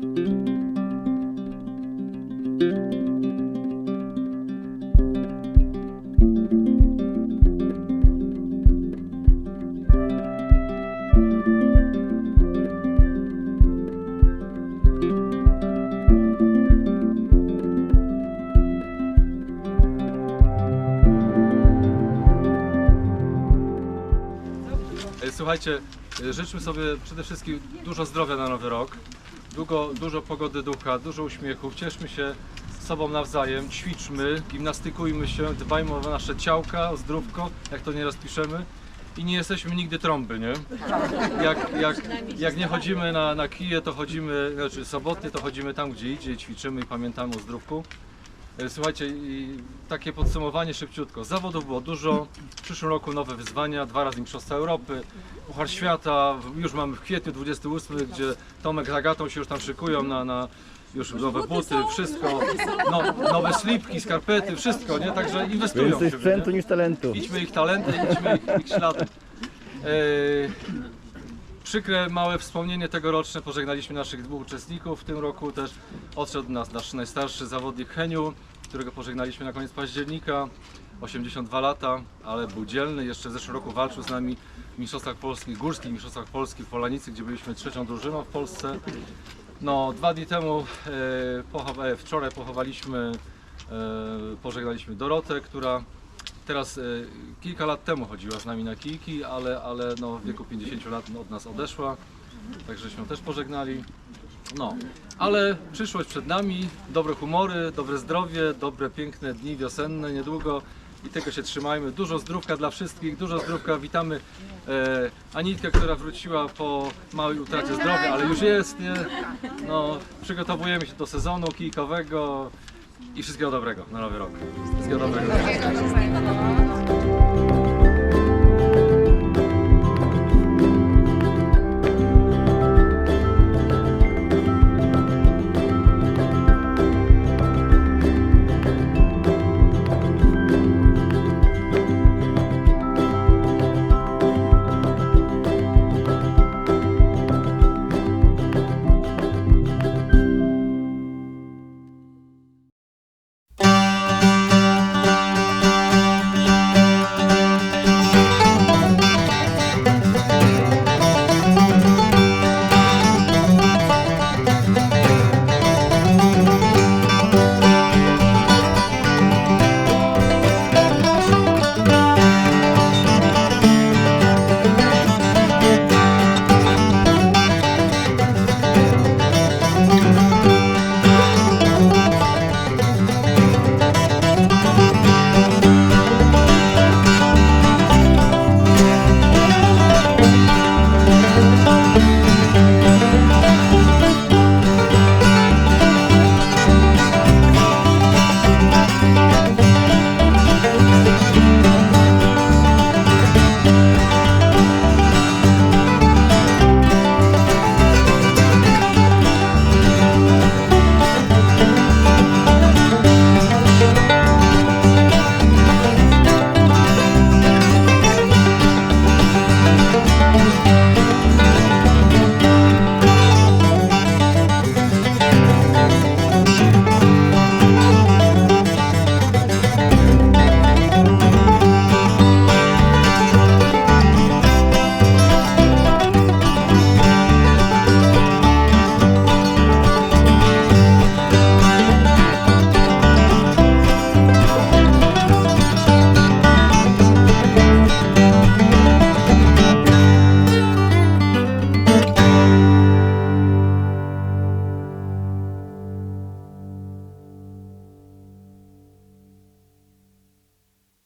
E, Słuchajcie, e, życzmy sobie przede wszystkim dużo zdrowia na nowy rok, dużo, dużo pogody ducha, dużo uśmiechów, cieszmy się sobą nawzajem, ćwiczmy, gimnastykujmy się, dbajmy o nasze ciałka, o zdrówko, jak to nieraz piszemy. I nie jesteśmy nigdy trąby, nie? Jak, jak, jak nie chodzimy na, na kije, to chodzimy, znaczy sobotnie, to chodzimy tam, gdzie idzie, ćwiczymy i pamiętamy o zdrówku. E, Słuchajcie, i takie podsumowanie szybciutko. Zawodów było dużo. W przyszłym roku nowe wyzwania, dwa razy Mistrzostwa Europy, Puchar Świata. Już mamy w kwietniu 28, gdzie Tomek z Agatą się już tam szykują na, na już nowe buty, wszystko. No, nowe slipki, skarpety, wszystko, nie? Także inwestują w Więcej siebie, sprzętu nie? niż talentu. Idźmy ich talenty, idźmy ich, ich śladem. E, przykre, małe wspomnienie tegoroczne. Pożegnaliśmy naszych dwóch uczestników. W tym roku też odszedł nas nasz najstarszy zawodnik Heniu, którego pożegnaliśmy na koniec października. 82 lata, ale był dzielny. Jeszcze w zeszłym roku walczył z nami w Mistrzostwach Polskich, Górskich Mistrzostwach Polskich w Polanicy, gdzie byliśmy trzecią drużyną w Polsce. No, dwa dni temu, e, pochowa- e, wczoraj pochowaliśmy, e, pożegnaliśmy Dorotę, która teraz e, kilka lat temu chodziła z nami na kijki, ale, ale no, w wieku 50 lat od nas odeszła, także się też pożegnali. No, ale przyszłość przed nami, dobre humory, dobre zdrowie, dobre, piękne dni wiosenne niedługo i tego się trzymajmy. Dużo zdrówka dla wszystkich, dużo zdrówka. Witamy e, Anitkę, która wróciła po małej utracie zdrowia, ale już jest, nie? No, przygotowujemy się do sezonu kijkowego i wszystkiego dobrego na nowy rok. Wszystkiego dobrego.